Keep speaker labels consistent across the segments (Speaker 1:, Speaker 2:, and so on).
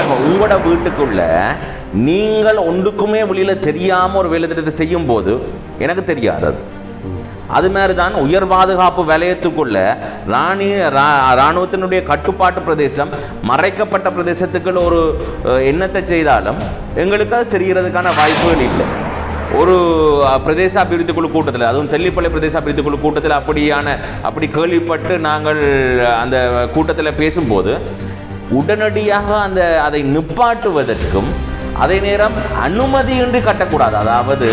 Speaker 1: ஒன்று உங்களோட வீட்டுக்குள்ள நீங்கள் ஒன்றுக்குமே வெளியில தெரியாம ஒரு வேலை திட்டத்தை செய்யும் போது எனக்கு தெரியாது அது மாதிரி தான் உயர் பாதுகாப்பு வலயத்துக்குள்ள ராணி ரா- ராணுவத்தினுடைய கட்டுப்பாட்டு பிரதேசம் மறைக்கப்பட்ட பிரதேசத்துக்குள்ள ஒரு எண்ணத்தை செய்தாலும் எங்களுக்கு அது தெரிகிறதுக்கான வாய்ப்புகள் இல்லை. ஒரு பிரதேச அபிவிருத்தி குழு கூட்டத்தில் அதுவும் தெல்லிப்பள்ளி பிரதேச அபிவிருத்தி குழு கூட்டத்தில் அப்படியான அப்படி கேள்விப்பட்டு நாங்கள் அந்த கூட்டத்தில் பேசும்போது உடனடியாக அந்த அதை நிப்பாட்டுவதற்கும் அதே நேரம் அனுமதியின்றி கட்டக்கூடாது. அதாவது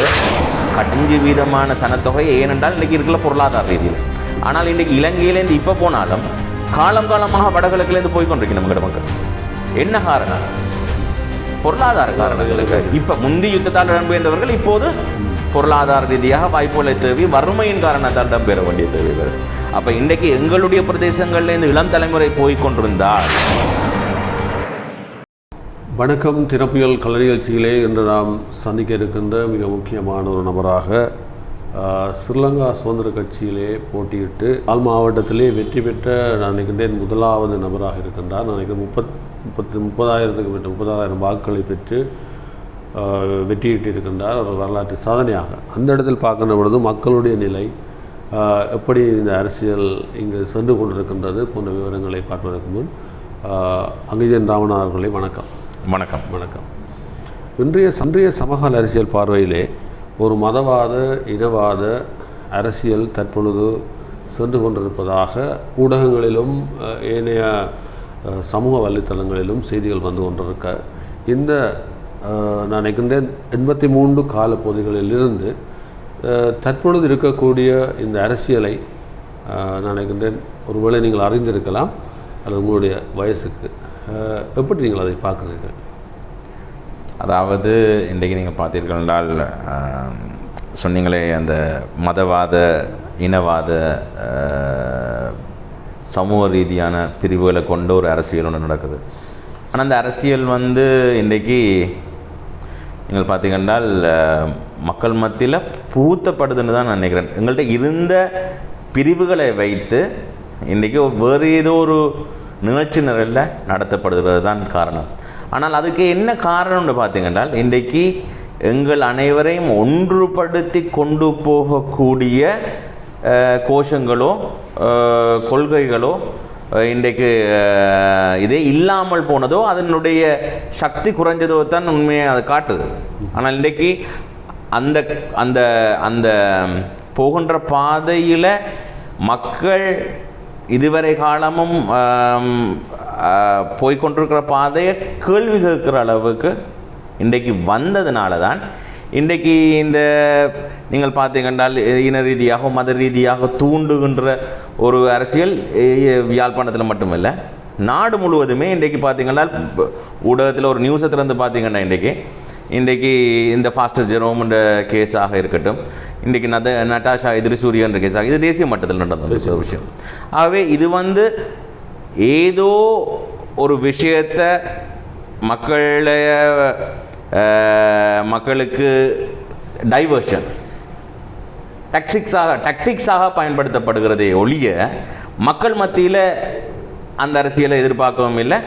Speaker 1: கட்டஞ்சு வீதமான சனத்தொகை ஏனென்றால் இன்றைக்கி இருக்கிற பொருளாதார ரீதியில். ஆனால் இன்றைக்கி இலங்கையிலேருந்து இப்போ போனாலும் காலம் காலமாக வடகிழக்குலேருந்து போய் கொண்டிருக்கு நம்மகிட்ட மக்கள். என்ன காரணம்? பொருளாதார காரணங்களுக்கு. இப்போ முந்தி யுத்தத்தால் இடம்பெயர்ந்தவர்கள் இப்போது பொருளாதார ரீதியாக வாய்ப்புகளை தேவை வறுமையின் காரணத்தால் இடம்பெற வேண்டிய தேவை வருது அப்போ இன்றைக்கு எங்களுடைய பிரதேசங்களில் இந்த இளம் தலைமுறை போய் கொண்டிருந்தால்.
Speaker 2: வணக்கம் திறப்பியல் கலை நிகழ்ச்சியிலே இன்று நாம் சந்திக்க இருக்கின்ற மிக முக்கியமான ஒரு நபராக ஸ்ரீலங்கா சுதந்திர கட்சியிலே போட்டியிட்டு ஆள் மாவட்டத்திலே வெற்றி பெற்ற நான் நினைக்கின்றேன் முதலாவது நபராக இருக்கின்றார். நான் நினைக்கிறேன் முப்பத் முப்பத்தி முப்பதாயிரத்துக்கு மேற்பட்ட முப்பதாயிரம் வாக்குகளை பெற்று வெற்றியிட்டு இருக்கின்றார். ஒரு வரலாற்று சாதனையாக. அந்த இடத்தில் பார்க்கின்ற பொழுது மக்களுடைய நிலை எப்படி இந்த அரசியல் இங்கு சென்று கொண்டிருக்கின்றது போன்ற விவரங்களை பார்ப்பதற்கு முன் ஆஹ், அங்கிஜன் ராமநாதன் அவர்களை வணக்கம்.
Speaker 1: வணக்கம்.
Speaker 2: வணக்கம். இன்றைய இன்றைய சமகால அரசியல் பார்வையிலே ஒரு மதவாத இனவாத அரசியல் தற்பொழுது சென்று கொண்டிருப்பதாக ஊடகங்களிலும் ஏனைய சமூக வலைத்தளங்களிலும் செய்திகள் வந்து கொண்டிருக்க இந்த நான் நினைக்கின்றேன் எண்பத்தி மூன்று கால பகுதிகளிலிருந்து தற்பொழுது இருக்கக்கூடிய இந்த அரசியலை நான் நினைக்கின்றேன் ஒருவேளை நீங்கள் அறிந்திருக்கலாம் அல்லது உங்களுடைய வயசுக்கு. எப்படி நீங்கள் அதை பார்க்குறீர்கள்?
Speaker 1: அதாவது இன்றைக்கு நீங்கள் பார்த்தீர்கள் என்றால் சொன்னீங்களே அந்த மதவாத இனவாத சமூக ரீதியான பிரிவுகளை கொண்ட ஒரு அரசியல் ஒன்று நடக்குது. ஆனால் அந்த அரசியல் வந்து இன்றைக்கு நீங்கள் பார்த்தீங்கன்னால் மக்கள் மத்தியில் பூத்தப்படுதுன்னு தான் நான் நினைக்கிறேன். எங்கள்கிட்ட இருந்த பிரிவுகளை வைத்து இன்றைக்கி வேறு ஏதோ ஒரு நிகழ்ச்சி நிரலில் நடத்தப்படுகிறது தான் காரணம். ஆனால் அதுக்கு என்ன காரணம்னு பார்த்தீங்கன்னால் இன்றைக்கு எங்கள் அனைவரையும் ஒன்றுபடுத்தி கொண்டு போகக்கூடிய கோஷங்களோ கொள்கைகளோ இன்றைக்கு இதே இல்லாமல் போனதோ அதனுடைய சக்தி குறைஞ்சதோ தான் உண்மையை அது காட்டுது. ஆனால் இன்றைக்கு அந்த அந்த அந்த போகின்ற பாதையில் மக்கள் இதுவரை காலமும் போய்கொண்டிருக்கிற போய்க்கொண்டிருக்கிற பாதையை கேள்வி கேட்குற அளவுக்கு இன்றைக்கு வந்ததுனால தான் இன்றைக்கு இந்த நீங்கள் பார்த்தீங்கன்றால் இன ரீதியாக மத ரீதியாக தூண்டுகின்ற ஒரு அரசியல் யாழ்ப்பாணத்தில் மட்டுமில்லை நாடு முழுவதுமே இன்றைக்கு பார்த்தீங்கன்னா ஊடகத்தில் ஒரு நியூஸை திறந்து பார்த்தீங்கன்னா இன்றைக்கி. இன்றைக்கு இந்த ஃபாஸ்டர் ஜெரோம்ன்ற கேஸாக இருக்கட்டும் இன்றைக்கு நத நட்டாஷா எதிரி சூரியன்ற கேஸாக இது தேசிய மட்டத்தில் நடந்த ஒரு விஷயம். ஆகவே இது வந்து ஏதோ ஒரு விஷயத்தை மக்களை மக்களுக்கு டைவர்ஷன் டாக்டிக்ஸாக டாக்டிக்ஸாக பயன்படுத்தப்படுகிறதே ஒழிய மக்கள் மத்தியில் அந்த அரசியலை எதிர்பார்க்கவும் இல்லை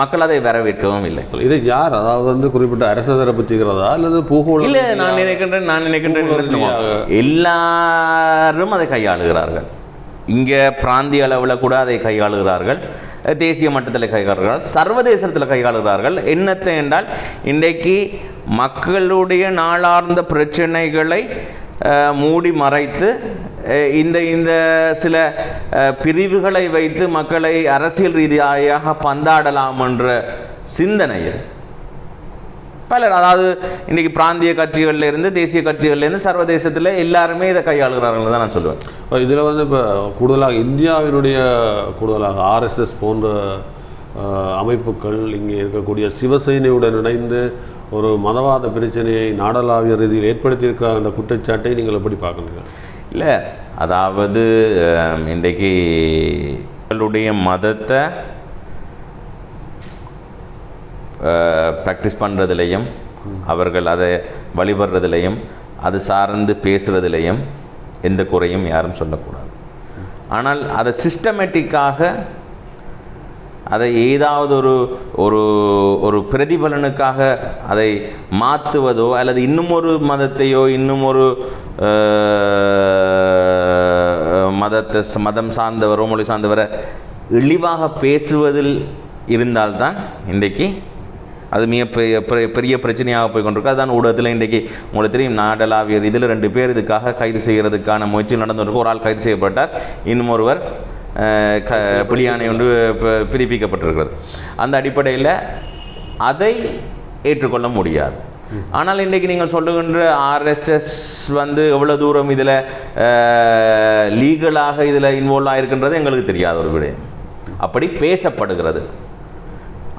Speaker 1: மக்கள் அதை வரவேற்கவும் இல்லை.
Speaker 2: இதை யார்? அதாவது வந்து குறிப்பிட்ட அரசு தரப்பு செய்கிறதா அல்லது பூகோள
Speaker 1: இல்ல நான் நினைக்கின்றேன் நான் நினைக்கின்றேன் எல்லாரும் அதை கையாளுகிறார்கள். இங்கே பிராந்திய அளவில் கூட அதை கையாளுகிறார்கள். தேசிய மட்டத்தில் கையாளுகிறார்கள். சர்வதேசத்தில் கையாளுகிறார்கள். என்னத்தை என்றால் இன்றைக்கு மக்களுடைய நாளார்ந்த பிரச்சனைகளை மூடி மறைத்து இந்த இந்த சில பிரிவுகளை வைத்து மக்களை அரசியல் ரீதியாக பந்தாடலாம் என்ற சிந்தனையில் பலர் அதாவது இன்னைக்கு பிராந்திய கட்சிகள்ல இருந்து தேசிய கட்சிகள்ல இருந்து சர்வதேசத்தில் எல்லாருமே இதை கையாளுகிறார்கள் தான் நான் சொல்லுவேன்.
Speaker 2: இதில் வந்து இப்போ கூடுதலாக இந்தியாவினுடைய கூடுதலாக ஆர்எஸ்எஸ் போன்ற அமைப்புகள் இங்கே இருக்கக்கூடிய சிவசேனையுடன் இணைந்து ஒரு மதவாத பிரச்சனையை நாடளாவிய ரீதியில் ஏற்படுத்தியிருக்கிற அந்த குற்றச்சாட்டை நீங்கள் எப்படி பார்க்குறீங்க
Speaker 1: இல்லை அதாவது இன்றைக்கு மக்களுடைய மதத்தை ப்ராக்டிஸ் பண்ணுறதுலையும் அவர்கள் அதை வழிபடுறதுலையும் அது சார்ந்து பேசுகிறதுலையும் எந்த குறையும் யாரும் சொல்லக்கூடாது. ஆனால் அதை சிஸ்டமேட்டிக்காக அதை ஏதாவது ஒரு ஒரு ஒரு பிரதிபலனுக்காக அதை மாற்றுவதோ அல்லது இன்னும் ஒரு மதத்தையோ இன்னும் ஒரு மதத்தை மதம் சார்ந்தவரோ மொழி சார்ந்தவரை இழிவாக பேசுவதில் இருந்தால்தான் இன்றைக்கு அது மிக பெரிய பெரிய- பெரிய பிரச்சனையாக போய் கொண்டிருக்கு அதுதான் ஊடகத்தில் இன்றைக்கு உங்களுக்கு தெரியும் நாடலாவியர் இதில் ரெண்டு பேர் இதுக்காக கைது செய்கிறதுக்கான முயற்சி நடந்துருக்கு ஒரு ஆள் கைது செய்யப்பட்டார் இன்னும் ஒருவர் க பிடியாணை ஒன்று பிரிப்பிக்கப்பட்டிருக்கிறது. அந்த அடிப்படையில் அதை ஏற்றுக்கொள்ள முடியாது. ஆனால் இன்றைக்கு நீங்கள் சொல்லுகின்ற ஆர்எஸ்எஸ் வந்து எவ்வளோ தூரம் இதில் லீகலாக இதில் இன்வால்வ் ஆகிருக்கின்றது எங்களுக்கு தெரியாத ஒரு விடயம். அப்படி பேசப்படுகிறது.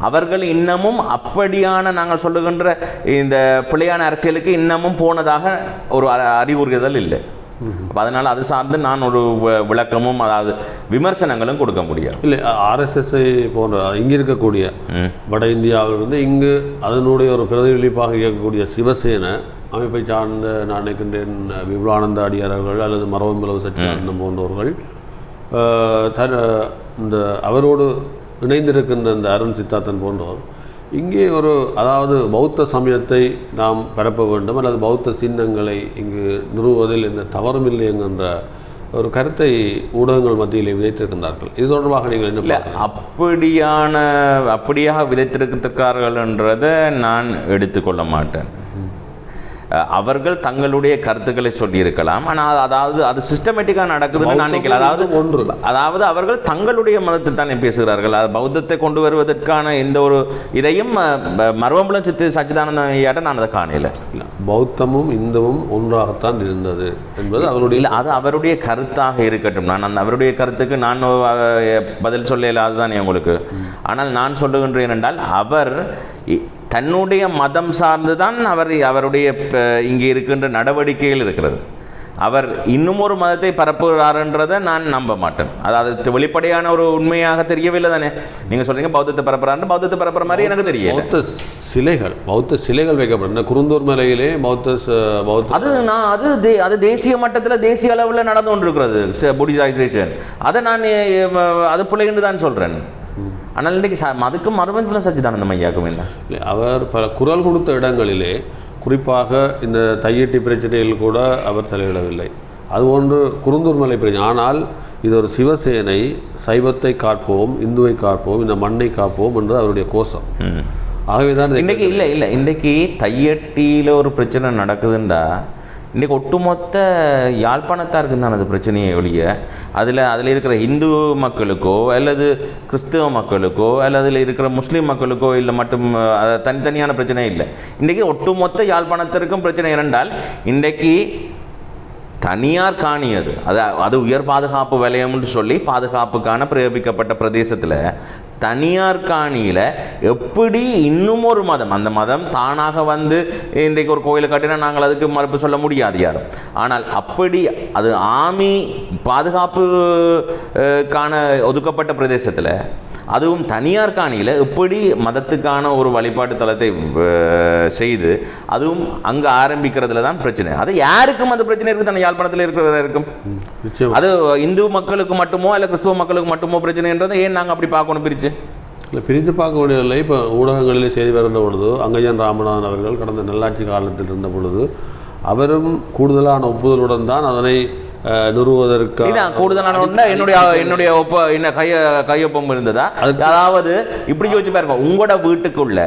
Speaker 1: அவர்கள் இன்னமும் அப்படியான நாங்கள் சொல்லுகின்ற இந்த பிள்ளையான அரசியலுக்கு இன்னமும் போனதாக ஒரு அ- அறிகுறிதல் இல்லை. அதனால் அது சார்ந்து நான் ஒரு விளக்கமும் அதாவது விமர்சனங்களும் கொடுக்க முடியாது.
Speaker 2: இல்லை ஆர்எஸ்எஸ்ஐ போன்ற இங்கே இருக்கக்கூடிய. வட இந்தியாவிலிருந்து இங்கு அதனுடைய ஒரு பிரதிபலிப்பாக இயக்கக்கூடிய சிவசேனை அமைப்பை சார்ந்த நான் நினைக்கின்றேன் விபுலானந்த அடியாரர்கள் அல்லது மரபம்பிளவு சச்சிதானந்தம் போன்றவர்கள் தன் இந்த அவரோடு இணைந்திருக்கின்ற இந்த அருண் சித்தார்த்தன் போன்றவர் இங்கே ஒரு அதாவது பௌத்த சமயத்தை நாம் பரப்ப வேண்டும் அல்லது பௌத்த சின்னங்களை இங்கு நிறுவுவதில் எந்த தவறும் இல்லை என்கின்ற ஒரு கருத்தை ஊடகங்கள் மத்தியிலே விதைத்திருக்கின்றார்கள் இது தொடர்பாக நீங்கள் என்ன?
Speaker 1: அப்படியான அப்படியாக விதைத்திருக்கிறார்கள்ன்றதை நான் எடுத்துக்கொள்ள மாட்டேன் அவர்கள் தங்களுடைய கருத்துக்களை சொல்லியிருக்கலாம். ஆனால் அதாவது அது சிஸ்டமேட்டிக்காக நடக்குதுன்னு நான் நினைக்கல. அதாவது
Speaker 2: ஒன்று
Speaker 1: அதாவது அவர்கள் தங்களுடைய மதத்தை தானே பேசுகிறார்கள். அது பௌத்தத்தை கொண்டு வருவதற்கான எந்த ஒரு இதையும் மர்மம்பலம் சித்து சச்சிதானந்த ஐயாட்ட நான் அதை காணல.
Speaker 2: பௌத்தமும் இந்துவும் ஒன்றாகத்தான் இருந்தது என்பது அவருடைய
Speaker 1: அது அவருடைய கருத்தாக இருக்கட்டும். நான் அந்த அவருடைய கருத்துக்கு நான் பதில் சொல்ல இல்லாததான் உங்களுக்கு? ஆனால் நான் சொல்லுகின்றேன் என்றால் அவர் தன்னுடைய மதம் சார்ந்து தான் அவர் அவருடைய இங்கே இருக்கின்ற நடவடிக்கைகள் இருக்கிறது. அவர் இன்னும் ஒரு மதத்தை பரப்புகிறாருன்றதை நான் நம்ப மாட்டேன். அதாவது வெளிப்படையான ஒரு உண்மையாக தெரியவில்லை தானே? நீங்கள் சொல்றீங்க பௌத்தத்தை பரப்புறாருன்னு பௌத்தத்தை பரப்புற மாதிரி எனக்கு தெரியல.
Speaker 2: பௌத்த சிலைகள் பௌத்த சிலைகள் வைக்கப்பட்டன குருந்தூர் மலையிலே பௌத்த பௌத்த
Speaker 1: அது நான் அது தே அது தேசிய மட்டத்தில் தேசிய அளவில் நடந்து கொண்டிருக்கிறது புடிசைசேஷன் அதை நான் அது பிள்ளைன்னு தான் சொல்கிறேன் ஆனால் இன்றைக்கு அதுக்கும் மறுபடியும் சச்சிதானந்தம் ஐயாக்கும் என்ன?
Speaker 2: இல்லை, அவர் பல குரல் கொடுத்த இடங்களிலே குறிப்பாக இந்த தையட்டி பிரச்சனையில் கூட அவர் தலையிடவில்லை. அது ஒன்று குருந்தூர் மலை பிரச்சனை. ஆனால் இது ஒரு சிவசேனை சைவத்தை காப்போம் இந்துவை காப்போம் இந்த மண்ணை காப்போம் என்று அவருடைய கோஷம். ஆகவே தான்
Speaker 1: இன்றைக்கு இல்லை இல்லை. இன்றைக்கு தையட்டியில் ஒரு பிரச்சனை நடக்குதுண்டா? இன்றைக்கி ஒட்டுமொத்த யாழ்ப்பாணத்தாருக்கு தான் அது பிரச்சனையை ஒழிய அதில் அதில் இருக்கிற இந்து மக்களுக்கோ அல்லது கிறிஸ்தவ மக்களுக்கோ அல்லது அதில் இருக்கிற முஸ்லீம் மக்களுக்கோ இல்லை மட்டும் தனித்தனியான பிரச்சனை இல்லை. இன்றைக்கி ஒட்டுமொத்த யாழ்ப்பாணத்திற்கும் பிரச்சனை இரண்டால் இன்றைக்கு தனியார் காணி அது. அது அது உயர் பாதுகாப்பு வலயம்னு சொல்லி பாதுகாப்புக்கான பிரயோகிக்கப்பட்ட பிரதேசத்தில் தனியார் காணியில் எப்படி இன்னும் ஒரு மதம் அந்த மதம் தானாக வந்து இன்றைக்கு ஒரு கோயிலை கட்டினா நாங்கள் அதுக்கு மறுப்பு சொல்ல முடியாது யாரும். ஆனால் அப்படி அது ஆமி பாதுகாப்புக்கான ஒதுக்கப்பட்ட பிரதேசத்தில் அதுவும் தனியார் காணியில் எப்படி மதத்துக்கான ஒரு வழிபாட்டு தலத்தை செய்து அதுவும் அங்கே ஆரம்பிக்கிறதுல தான் பிரச்சனை. அது யாருக்கும் அந்த பிரச்சனை இருக்குது தானே யாழ்ப்பாணத்தில் இருக்கிறதா இருக்கும் அது இந்து மக்களுக்கு மட்டுமோ இல்லை கிறிஸ்துவ மக்களுக்கு மட்டுமோ பிரச்சனைன்றதை ஏன் நாங்கள் அப்படி பார்க்கணும் பிரித்து
Speaker 2: இல்லை பிரித்து பார்க்க வேண்டியதில்லை இப்போ ஊடகங்களிலே செய்தி வருகின்ற பொழுது அங்கஜன் ராமநாதன் அவர்கள் கடந்த நல்லாட்சி காலத்தில் இருந்த பொழுது அவரும் கூடுதலான ஒப்புதலுடன் தான் அதனை நிறுவுவதற்கு
Speaker 1: கூடுதலான என்னுடைய என்னுடைய ஒப்ப என்ன கைய கையொப்பம் இருந்ததா?
Speaker 2: அது-
Speaker 1: அதாவது இப்படி யோசிச்சு பாருங்க. உங்களோட வீட்டுக்குள்ள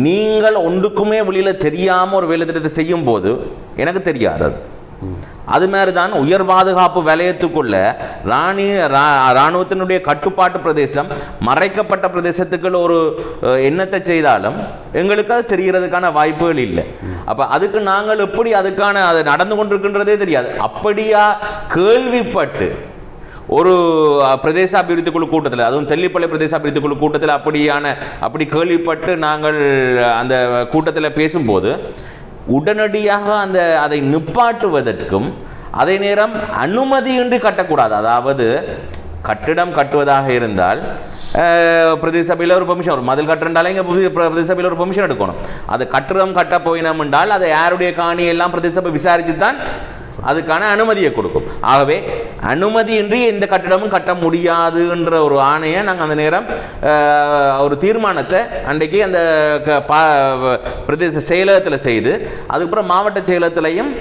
Speaker 1: நீங்கள் ஒன்றுக்குமே வெளியில தெரியாம ஒரு வேலை திட்டத்தை செய்யும் போது எனக்கு தெரியாது அது மாதிரி தான் உயர் பாதுகாப்பு வலயத்துக்குள்ள ராணி ரா- ராணுவத்தினுடைய கட்டுப்பாட்டு பிரதேசம் மறைக்கப்பட்ட பிரதேசத்துக்குள்ள ஒரு எண்ணத்தை செய்தாலும் எங்களுக்கு அது தெரிகிறதுக்கான வாய்ப்புகள் இல்லை. அப்ப அதுக்கு நாங்கள் எப்படி அதுக்கான அது நடந்து கொண்டிருக்கின்றதே தெரியாது. அப்படியா கேள்விப்பட்டு ஒரு பிரதேச அபிவிருத்தி குழு கூட்டத்தில் அதுவும் தெல்லிப்பள்ளி பிரதேச அபிவிருத்தி குழு கூட்டத்தில் அப்படியான அப்படி கேள்விப்பட்டு நாங்கள் அந்த கூட்டத்தில் பேசும்போது உடனடியாக அந்த அதை நிப்பாட்டுவதற்கும் அதே நேரம் அனுமதியின்றி கட்டக்கூடாது. அதாவது கட்டிடம் கட்டுவதாக இருந்தால் அஹ், சபையில் ஒரு பெர்மிஷன் வரும் மதில் கட்டுறாலே இங்கே பிரதேச சபையில் ஒரு பெர்மிஷன் எடுக்கணும். அது கட்டிடம் கட்ட போயினோம் என்றால் அதை யாருடைய காணி எல்லாம் பிரதேச விசாரித்து தான் அதுக்கான அனுமதியை கொடுக்கும். ஆகவே அனுமதியின்றி எந்த கட்டிடமும் கட்ட முடியாதுன்ற ஒரு ஆணையை நாங்கள் அந்த நேரம் ஒரு தீர்மானத்தை அன்றைக்கு அந்த க- பா- பிரதேச செயலகத்தில் செய்து அதுக்கப்புறம் மாவட்ட செயலகத்திலையும்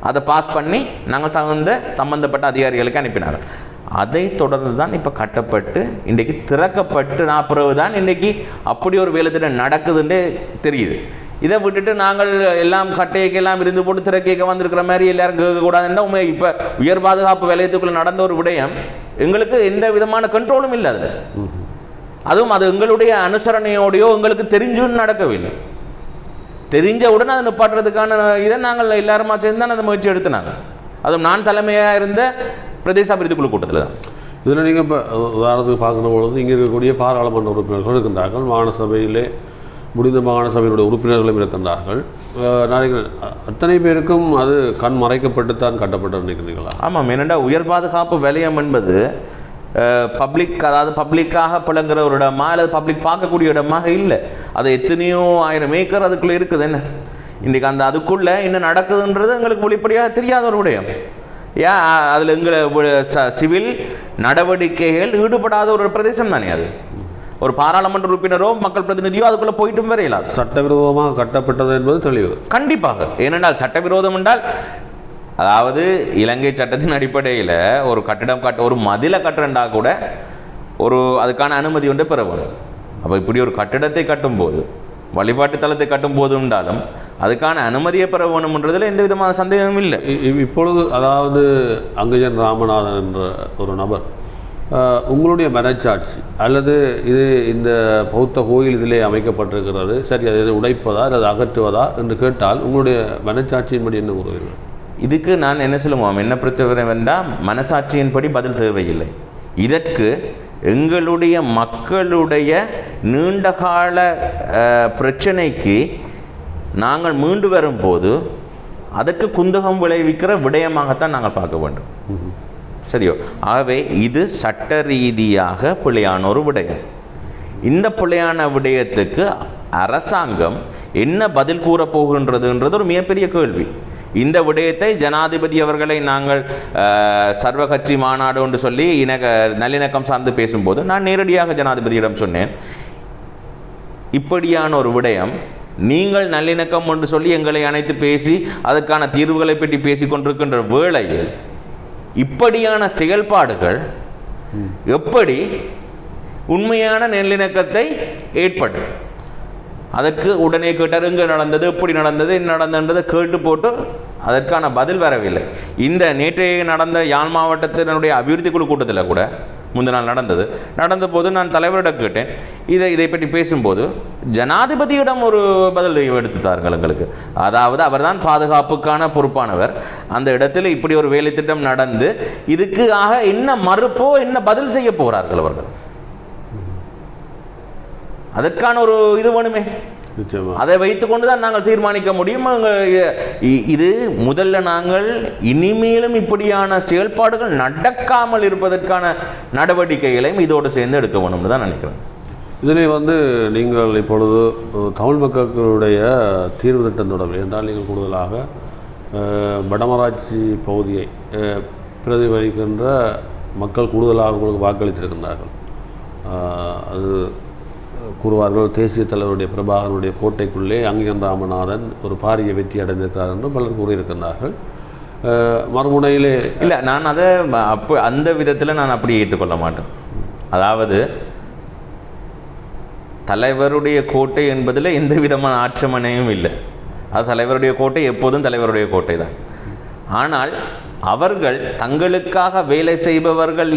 Speaker 1: அதை பாஸ் பண்ணி நாங்கள் தகுந்த சம்பந்தப்பட்ட அதிகாரிகளுக்கு அனுப்பினார்கள் அதை தொடர்ந்து தான் இப்போ கட்டப்பட்டு இன்றைக்கு திறக்கப்பட்டு நான் பிறகு தான் இன்றைக்கி அப்படி ஒரு வேலை திட்டம் நடக்குதுன்றே தெரியுது. இதை விட்டுட்டு நாங்கள் எல்லாம் கட்டையக்கெல்லாம் இருந்து போட்டு திரைக்கேக்க வந்திருக்கிற மாதிரி எல்லாரும் கேட்கக்கூடாதுன்னா உண்மை இப்போ உயர் பாதுகாப்பு வலயத்துக்குள்ள நடந்த ஒரு விடயம். எங்களுக்கு எந்த விதமான கண்ட்ரோலும் இல்லை அதில். அதுவும் அது எங்களுடைய அனுசரணையோடையோ எங்களுக்கு தெரிஞ்சும் நடக்கவில்லை. தெரிஞ்சவுடன் அதை நிப்பாட்டுறதுக்கான இதை நாங்கள் எல்லாருமா சேர்ந்து தான் அந்த முயற்சி எடுத்தினாங்க. அதுவும் நான் தலைமையாக இருந்த பிரதேச அபிவிருத்தி குழு கூட்டத்தில் தான்.
Speaker 2: இதில் நீங்கள் இப்போ உதாரணத்துக்கு பார்க்குற பொழுது இங்கே இருக்கக்கூடிய பாராளுமன்ற உறுப்பினர்கள் இருக்கின்றார்கள். மாகாண சபையிலே முடிந்த மாகாண சபையினுடைய உறுப்பினர்களும் இருக்கின்றார்கள் அஹ், அத்தனை பேருக்கும் அது கண் மறைக்கப்பட்டுத்தான் கட்டப்பட்டு நினைக்கிறீங்களா
Speaker 1: ஆமாம் என்னடா உயர் பாதுகாப்பு வலயம் என்பது பப்ளிக் அதாவது பப்ளிக்காக புழங்குற ஒரு இடமா அல்லது பப்ளிக் பார்க்கக்கூடிய இடமாக இல்லை. அது எத்தனையோ ஆயிரம் ஏக்கர் அதுக்குள்ளே இருக்குது என்ன? இன்றைக்கி அந்த அதுக்குள்ளே என்ன நடக்குதுன்றது எங்களுக்கு வெளிப்படையாக தெரியாத ஒரு விடயம். ஏன் அதில் எங்களை சிவில் நடவடிக்கைகள் ஈடுபடாத ஒரு பிரதேசம் தானே அது? ஒரு பாராளுமன்ற உறுப்பினரோ மக்கள் பிரதிநிதியோ அதுக்குள்ளே போயிட்டும் வரையலாம்
Speaker 2: சட்டவிரோதமாக கட்டப்பட்டது என்பது தெளிவு.
Speaker 1: கண்டிப்பாக. ஏனென்றால் சட்டவிரோதம் என்றால் அதாவது இலங்கை சட்டத்தின் அடிப்படையில் ஒரு கட்டிடம் கட்ட ஒரு மதிலை கட்டுறண்டா கூட ஒரு அதுக்கான அனுமதி ஒன்றை பெற வேணும் அப்போ இப்படி ஒரு கட்டிடத்தை கட்டும்போது வழிபாட்டு தலத்தை கட்டும் போது உண்டாலும் அதுக்கான அனுமதியை பெற வேணும்ன்றதுல எந்த விதமான சந்தேகமும் இல்லை.
Speaker 2: இப்பொழுது அதாவது அங்கஜன் ராமநாதன் என்ற ஒரு நபர் உங்களுடைய மனச்சாட்சி அல்லது இது இந்த பௌத்த கோயில் இதிலே அமைக்கப்பட்டிருக்கிறது. சரி அதை உடைப்பதா அல்லது அகற்றுவதா என்று கேட்டால் உங்களுடைய மனச்சாட்சியின்படி என்ன கூறுவீர்கள்?
Speaker 1: இதுக்கு நான் என்ன சொல்லுவோம்? என்ன பிரச்சனை வேண்டாம் மனசாட்சியின்படி பதில் தேவையில்லை. இதற்கு எங்களுடைய மக்களுடைய நீண்டகால பிரச்சனைக்கு நாங்கள் மீண்டு வரும்போது அதற்கு குந்தகம் விளைவிக்கிற விடயமாகத்தான் நாங்கள் பார்க்க வேண்டும். சரியோ? ஆகவே இது சட்ட ரீதியாக பிழையான ஒரு விடயம். இந்த பிழையான விடயத்துக்கு அரசாங்கம் என்ன பதில் கூற போகின்றதுன்றது ஒரு மிகப்பெரிய கேள்வி. இந்த விடயத்தை ஜனாதிபதி அவர்களை நாங்கள் சர்வகட்சி மாநாடு என்று சொல்லி இணக்க நல்லிணக்கம் சார்ந்து பேசும்போது நான் நேரடியாக ஜனாதிபதியிடம் சொன்னேன். இப்படியான ஒரு விடயம் நீங்கள் நல்லிணக்கம் என்று சொல்லி எங்களை அணைத்து பேசி அதற்கான தீர்வுகளை பற்றி பேசிக் கொண்டிருக்கின்ற வேளையில் இப்படியான செயல்பாடுகள் எப்படி உண்மையான நல்லிணக்கத்தை ஏற்படுது? அதற்கு உடனே கேட்டார் எங்கே நடந்தது? எப்படி நடந்தது? என்ன நடந்ததுன்றதை கேட்டு போட்டு அதற்கான பதில் வரவில்லை. இந்த நேற்றைய நடந்த யாழ் மாவட்டத்தினுடைய அபிவிருத்தி குழு கூட்டத்தில் கூட முந்தின நாள் நடந்தது. நடந்த போது நான் தலைவரிடம் கேட்டேன். இதை இதை பற்றி பேசும்போது ஜனாதிபதியிடம் ஒரு பதில் எடுத்து தாருங்கள் எங்களுக்கு. அதாவது அவர்தான் பாதுகாப்புக்கான பொறுப்பானவர். அந்த இடத்துல இப்படி ஒரு வேலை திட்டம் நடந்து இதுக்கு ஆக என்ன மறுப்போ என்ன பதில் செய்ய போகிறார்கள் அவர்கள்? அதற்கான ஒரு இது வேணுமே. அதை வைத்துக்கொண்டு தான் நாங்கள் தீர்மானிக்க முடியும். இது முதல்ல நாங்கள் இனிமேலும் இப்படியான செயல்பாடுகள் நடக்காமல் இருப்பதற்கான நடவடிக்கைகளையும் இதோடு சேர்ந்து எடுக்க வேணும்னு தான் நினைக்கிறேன்.
Speaker 2: இதிலே வந்து நீங்கள் இப்பொழுது தமிழ் மக்களுடைய தீர்வு திட்டம் தொடர்பில் என்றால் நீங்கள் கூடுதலாக வடமராட்சி பகுதியை பிரதிபலிக்கின்ற மக்கள் கூடுதலாக உங்களுக்கு வாக்களித்திருக்கின்றார்கள். அது கூறுவார்கள் தேசிய தலைவருடைய பிரபாகருடைய கோட்டைக்குள்ளே அங்கன் ராமநாதன் ஒரு பாரிய வெற்றி அடைந்திருக்கிறார் என்று பலர் கூறியிருக்கின்றார்கள். மறுமுனையிலே
Speaker 1: இல்லை நான் அதை அப்போ அந்த விதத்தில் நான் அப்படி ஏற்றுக்கொள்ள மாட்டேன். அதாவது தலைவருடைய கோட்டை என்பதில் எந்த விதமான ஆட்சமனையும் இல்லை. அது தலைவருடைய கோட்டை எப்போதும் தலைவருடைய கோட்டை தான். ஆனால் அவர்கள் தங்களுக்காக வேலை செய்பவர்கள்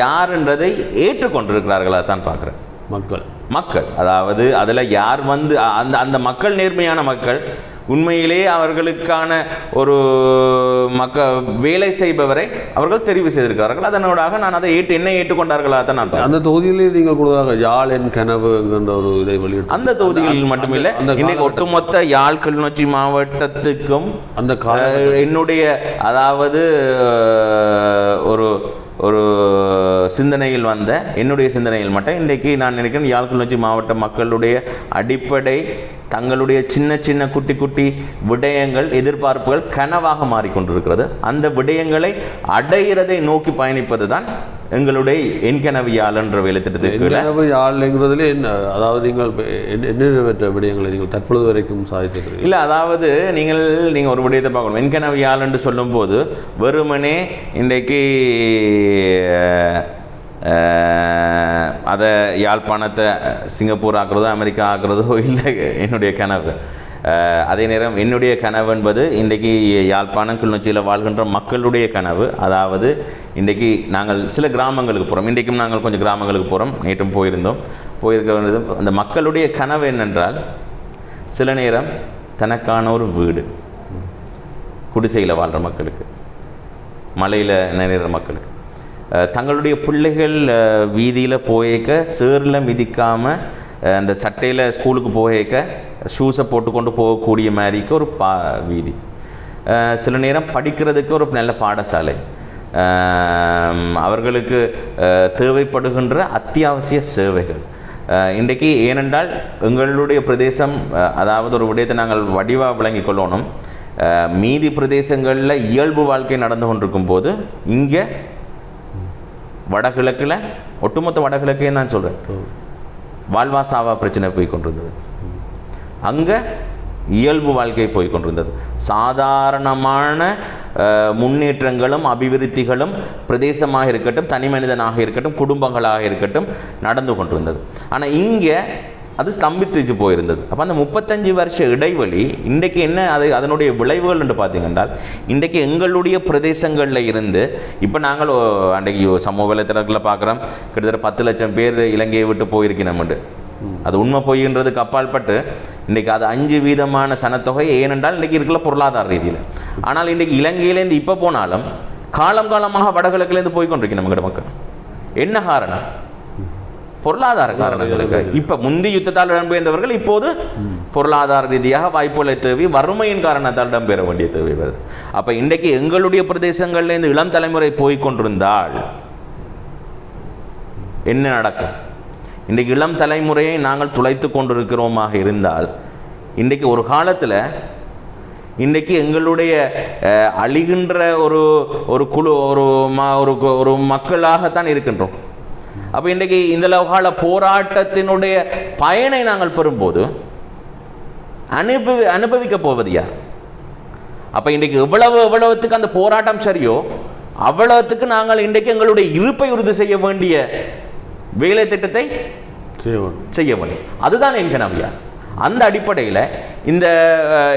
Speaker 1: யார் என்றதை ஏற்றுக்கொண்டிருக்கிறார்களா தான் பார்க்குறேன்.
Speaker 2: மக்கள்.
Speaker 1: மக்கள். அதாவது அதில் யார் வந்து அந்த அந்த மக்கள் நேர்மையான மக்கள் உண்மையிலேயே அவர்களுக்கான ஒரு மக்க வேலை செய்பவரை அவர்கள் தெரிவு செய்திருக்கிறார்கள். அதனோடாக நான் அதை ஏற்று என்ன ஏற்றுக்கொண்டார்களா தான் நான்.
Speaker 2: அந்த தொகுதியிலே நீங்கள் கூடுதலாக யாழ் என் கனவு என்கின்ற ஒரு இதை வெளியிட்டு
Speaker 1: அந்த தொகுதிகளில் மட்டுமில்லை
Speaker 2: அந்த
Speaker 1: இன்னைக்கு ஒட்டுமொத்த யாழ் கிளிநொச்சி மாவட்டத்துக்கும்
Speaker 2: அந்த
Speaker 1: என்னுடைய அதாவது ஒரு ஒரு சிந்தனையில் வந்த என்னுடைய சிந்தனையில் மட்டும் இன்றைக்கு நான் நினைக்கிறேன் யாழ் மாவட்ட மக்களுடைய அடிப்படை தங்களுடைய சின்ன சின்ன குட்டி குட்டி விடயங்கள் எதிர்பார்ப்புகள் கனவாக மாறிக்கொண்டிருக்கிறது. அந்த விடயங்களை அடையிறதை நோக்கி பயணிப்பது தான் எங்களுடைய என்கனவியால் என்ற வேலை திட்டத்துக்கு கீழே
Speaker 2: என்கனவு யாழ்ங்கிறதுல என்ன? அதாவது நீங்கள் என்னென்ன விடயங்களை நீங்கள் தற்பொழுது வரைக்கும் சாதித்திருக்கிறீர்கள்?
Speaker 1: இல்லை அதாவது நீங்கள் நீங்கள் ஒரு விடயத்தை பார்க்கணும். வெண்கனவியால் என்று சொல்லும்போது வெறுமனே இன்றைக்கு அதை யாழ்ப்பாணத்தை சிங்கப்பூர் ஆக்குறதோ அமெரிக்கா ஆக்குறதோ இல்லை என்னுடைய கனவு. அதே நேரம் என்னுடைய கனவு என்பது இன்றைக்கு யாழ்ப்பாணம் கிளிநொச்சியில் வாழ்கின்ற மக்களுடைய கனவு. அதாவது இன்றைக்கு நாங்கள் சில கிராமங்களுக்கு போகிறோம் இன்றைக்கும் நாங்கள் கொஞ்சம் கிராமங்களுக்கு போகிறோம் நேற்றும் போயிருந்தோம். போயிருக்க வேண்டியது அந்த மக்களுடைய கனவு என்னென்றால் சில நேரம் தனக்கான ஒரு வீடு குடிசையில் வாழ்கிற மக்களுக்கு மலையில் நிறைகிற மக்களுக்கு. தங்களுடைய பிள்ளைகள் வீதியில் போயிருக்க சேரில் மிதிக்காமல் அந்த சட்டையில் ஸ்கூலுக்கு போயிக்க ஷூஸை போட்டுக்கொண்டு போகக்கூடிய மாதிரிக்கு ஒரு பா வீதி. சில நேரம் படிக்கிறதுக்கு ஒரு நல்ல பாடசாலை. அவர்களுக்கு தேவைப்படுகின்ற அத்தியாவசிய சேவைகள். இன்றைக்கு ஏனென்றால் எங்களுடைய பிரதேசம் அதாவது ஒரு விடயத்தை நாங்கள் வடிவாக விளங்கிக் கொள்ளணும். மீதி பிரதேசங்களில் இயல்பு வாழ்க்கை நடந்து கொண்டிருக்கும் போது இங்கே வடகிழக்கில் ஒட்டுமொத்த வடகிழக்கையும் தான் சொல்கிறேன் வாழ்வா சாவா பிரச்சனை போய் கொண்டிருந்தது. அங்கே இயல்பு வாழ்க்கை போய் கொண்டிருந்தது. சாதாரணமான முன்னேற்றங்களும் அபிவிருத்திகளும் பிரதேசமாக இருக்கட்டும் தனி மனிதனாக இருக்கட்டும் குடும்பங்களாக இருக்கட்டும் நடந்து கொண்டிருந்தது. ஆனால் இங்கே அது ஸ்தம்பித்துச்சு போயிருந்தது. அப்போ அந்த முப்பத்தஞ்சு வருஷ இடைவெளி இன்றைக்கு என்ன அது அதனுடைய விளைவுகள் என்று பார்த்தீங்கன்னா இன்றைக்கு எங்களுடைய பிரதேசங்களில் இருந்து இப்போ நாங்கள் அன்றைக்கு சமூக வலைத்தளத்தில் பார்க்குறோம் கிட்டத்தட்ட பத்து லட்சம் பேர் இலங்கையை விட்டு போயிருக்கிறோம்ண்டு அது உண்மை பொய்ன்றதுக்கு அப்பாற்பட்டு இன்றைக்கி அது அஞ்சு வீதமான சனத்தொகை ஏனென்றால் இன்றைக்கி இருக்கிற பொருளாதார ரீதியில். ஆனால் இன்றைக்கி இலங்கையிலேருந்து இப்போ போனாலும் காலம் காலமாக வடகிழக்குலேருந்து போய் கொண்டிருக்கோம் நம்மகிட்ட மக்கள். என்ன காரணம்? பொருளாதார காரணங்களுக்கு இப்ப முந்தி யுத்தத்தால் இடம்பெயர்ந்தவர்கள் இப்போது பொருளாதார ரீதியாக வாய்ப்புகளை தேவை வறுமையின் காரணத்தால் இடம்பெற வேண்டிய தேவை வருது. அப்ப இன்றைக்கு எங்களுடைய பிரதேசங்கள்ல இந்த இளம் தலைமுறை போய் கொண்டிருந்தால் என்ன நடக்கும்? இன்றைக்கு இளம் தலைமுறையை நாங்கள் துளைத்து கொண்டிருக்கிறோமாக இருந்தால் இன்றைக்கு ஒரு காலத்தில் இன்றைக்கு எங்களுடைய அழிகின்ற ஒரு ஒரு குழு ஒரு ம ஒரு கு- ஒரு மக்களாகத்தான் இருக்கின்றோம். அப்போ இன்றைக்கு இந்த கால போராட்டத்தினுடைய பயனை நாங்கள் பெறும்போது அனுபவி அனுபவிக்க போவது யார்? அப்போ இன்றைக்கு எவ்வளவு எவ்வளவுத்துக்கு அந்த போராட்டம் சரியோ அவ்வளவுத்துக்கு நாங்கள் இன்றைக்கு எங்களுடைய இருப்பை உறுதி செய்ய வேண்டிய வேலை திட்டத்தை செய்ய முடியும் அதுதான் என் கனவியா அந்த அடிப்படையில் இந்த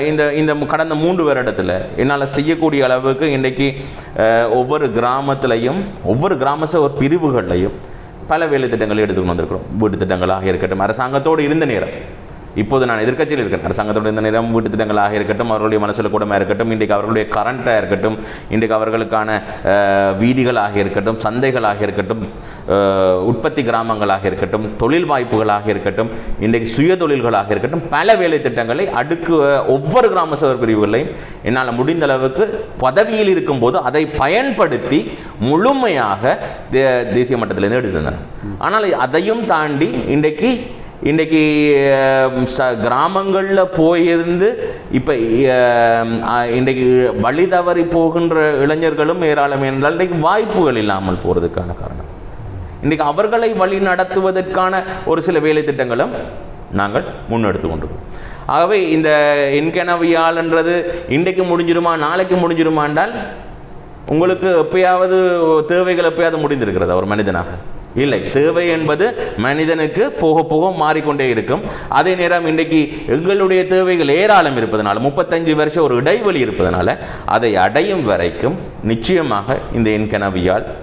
Speaker 1: இந்த இந்த கடந்த மூன்று வருடத்தில் என்னால் செய்யக்கூடிய அளவுக்கு இன்றைக்கு ஒவ்வொரு கிராமத்திலையும் ஒவ்வொரு கிராம ஒரு பிரிவுகள்லையும் பல வேலை திட்டங்களை எடுத்துக்கொண்டு வந்திருக்கிறோம். வீட்டு திட்டங்களாக இருக்கட்டும் அரசாங்கத்தோடு இருந்த நேரம். இப்போது நான் எதிர்க்கட்சியில் இருக்கேன். அரசாங்கத்தோடு இருந்த நேரம் வீட்டு திட்டங்களாக இருக்கட்டும் அவர்களுடைய மனசில் கூடமாக இருக்கட்டும் இன்றைக்கு அவர்களுடைய கரண்ட்டாக இருக்கட்டும் இன்றைக்கு அவர்களுக்கான வீதிகளாக இருக்கட்டும் சந்தைகளாக இருக்கட்டும் உற்பத்தி கிராமங்களாக இருக்கட்டும் தொழில் வாய்ப்புகளாக இருக்கட்டும் இன்றைக்கு சுய தொழில்களாக இருக்கட்டும் பல வேலை திட்டங்களை அடுக்கு ஒவ்வொரு கிராம சபை பிரிவுகளையும் என்னால் முடிந்த அளவுக்கு பதவியில் இருக்கும்போது அதை பயன்படுத்தி முழுமையாக தே- தேசிய மட்டத்திலிருந்து எடுத்து தந்தேன். ஆனால் அதையும் தாண்டி இன்றைக்கு இன்றைக்கு ச கிராமங்களில் போயிருந்து இப்போ இன்றைக்கு வழி தவறி போகின்ற இளைஞர்களும் ஏராளம் என்றால் இன்றைக்கு வாய்ப்புகள் இல்லாமல் போகிறதுக்கான காரணம். இன்றைக்கு அவர்களை வழி நடத்துவதற்கான ஒரு சில வேலை திட்டங்களும் நாங்கள் முன்னெடுத்து கொண்டிருக்கோம். ஆகவே இந்த என்கனவியால்ன்றது இன்றைக்கு முடிஞ்சிருமா நாளைக்கு முடிஞ்சிருமா என்றால் உங்களுக்கு எப்பயாவது தேவைகள் எப்பயாவது முடிந்திருக்கிறதா ஒரு மனிதனாக? இல்லை. தேவை என்பது மனிதனுக்கு போக போக மாறிக்கொண்டே இருக்கும். அதே நேரம் இன்றைக்கு எங்களுடைய தேவைகள் ஏராளம் இருப்பதனால முப்பத்தஞ்சு வருஷம் ஒரு இடைவெளி இருப்பதனால அதை அடையும் வரைக்கும் நிச்சயமாக இந்த என் கனவியால்